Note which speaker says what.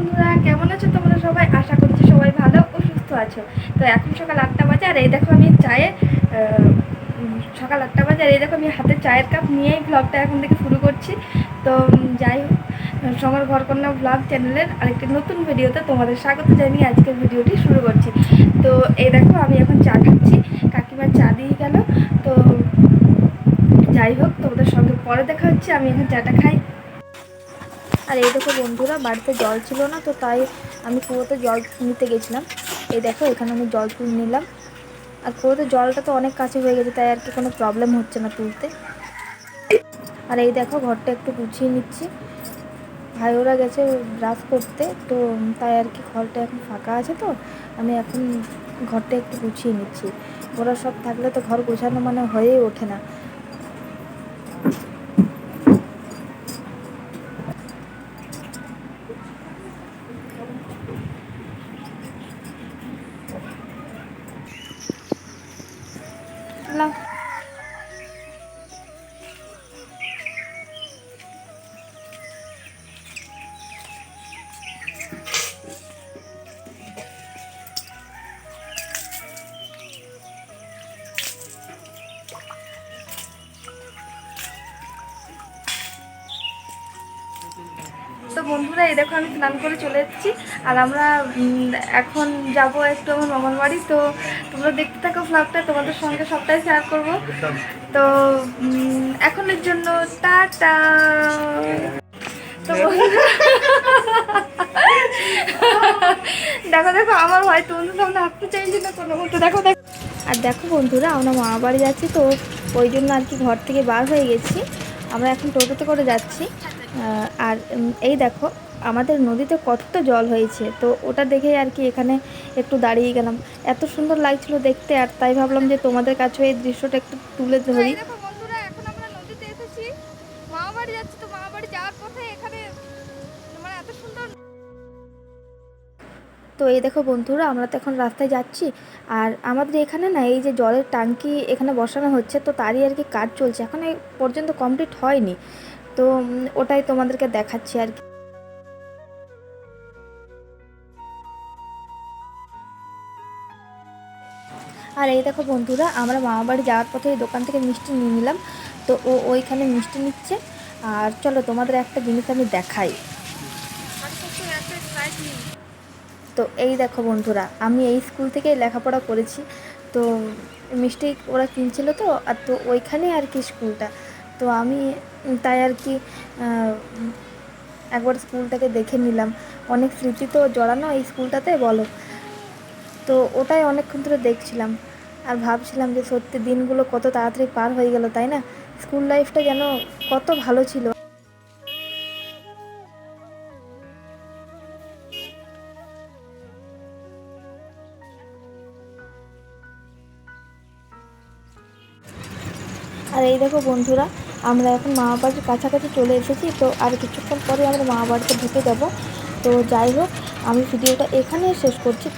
Speaker 1: বন্ধুরা, কেমন আছো তোমরা সবাই? আশা করছি সবাই ভালো ও সুস্থ আছো। তো এখন সকাল আটটা বাজে, আর এই দেখো আমি চায়ে সকাল আটটা বাজে, আর এই দেখো আমি হাতে চায়ের কাপ নিয়েই ব্লগটা এখন থেকে শুরু করছি। তো যাই হোক সমর ঘরকন্যা ব্লগ চ্যানেলের আরেকটি নতুন ভিডিওতে তোমাদের স্বাগত জানিয়ে আজকের ভিডিওটি শুরু করছি। তো, এই দেখো আমি এখন চা খাচ্ছি। কাকিমা চা দিয়ে গেল। তো, যাই হোক, তোমাদের সঙ্গে পরে দেখা হচ্ছে। আমি এখন চাটা খাই। আর এই দেখো বন্ধুরা, বাড়িতে জল ছিল না তো তাই আমি কুয়োতে জল নিতে গেছিলাম। এই দেখো, এখানে আমি জল তুলে নিলাম। আর কুয়োতে জলটা তো অনেক কাছে হয়ে গেছে, তাই আর কি কোনো প্রবলেম হচ্ছে না তুলতে। আর এই দেখো, ঘরটা একটু গুছিয়ে নিচ্ছি। ভাই, ওরা গেছে ব্রাশ করতে, তো তাই আর কি ঘরটা এখন ফাঁকা আছে তো, আমি এখন ঘরটা একটু গুছিয়ে নিচ্ছি। ওরা সব থাকলে তো ঘর গোছানো মানে হয়েই ওঠে না। না তো বন্ধুরা, এই দেখো আমি স্নান করে চলে এসেছি। আর আমরা এখন যাব একটু আমার মামার বাড়ি। তো তোমরা দেখতে থাকো ফ্লগটা তোমাদের সঙ্গে সবটাই শেয়ার করব। তো এখনের জন্য টাটা। তো দেখো দেখো, আমার ভাই তোমাদের সামনে হাঁটতে চাইছি না কোনো মতো দেখো দেখো। আর দেখো বন্ধুরা, আমরা মামা বাড়ি যাচ্ছি, তো ওই জন্য আর কি ঘর থেকে বার হয়ে গেছি। আমরা এখন টোটোতে করে যাচ্ছি। আর এই দেখো আমাদের নদীতে কতটা জল হয়েছে তো ওটা দেখেই আর কি এখানে একটু দাঁড়িয়ে গেলাম। এত সুন্দর লাগছিল দেখতে আর তাই ভাবলাম যে তোমাদের কাছেও এই দৃশ্যটা একটু তুলে ধরি।
Speaker 2: তো মানে এত সুন্দর
Speaker 1: তো এই দেখো বন্ধুরা আমরা তো এখন রাস্তায় যাচ্ছি আর আমাদের এখানে না এই যে জলের ট্যাঙ্কি এখানে বসানো হচ্ছে তো তারই আর কি কাজ চলছে। এখন এই পর্যন্ত কমপ্লিট হয়নি। তো ওটাই তোমাদেরকে দেখাচ্ছি আর কি। আর এই দেখো বন্ধুরা, আমরা মামা বাড়ি যাওয়ার পথে দোকান থেকে মিষ্টি নিয়ে নিলাম। তো ও ওইখানে মিষ্টি নিচ্ছে। আর চলো তোমাদের একটা জিনিস আমি দেখাই। তো এই দেখো বন্ধুরা, আমি এই স্কুল থেকেই লেখাপড়া করেছি। তো মিষ্টি ওরা কিনছিল তো, আর তো ওইখানে আর কি স্কুলটা। তো আমি তাই আর কি একবার স্কুলটাকে দেখে নিলাম। অনেক স্মৃতি তো জড়ানো এই স্কুলটাতে, বলো? তো ওটাই অনেকক্ষণ ধরে দেখছিলাম। আর ভাবছিলাম যে সত্যি দিনগুলো কত তাড়াতাড়ি পার হয়ে গেল, তাই না? স্কুল লাইফটা যেন কত ভালো ছিল। আর এই দেখো বন্ধুরা আমরা এখন মা বাবার কাছাকাছি চলে এসেছি, তো আর কিছুক্ষণ পরে আমরা মা বাবাকে ঢুকে যাব। তো যাই হোক, আমি ভিডিওটা এখানেই শেষ করছি।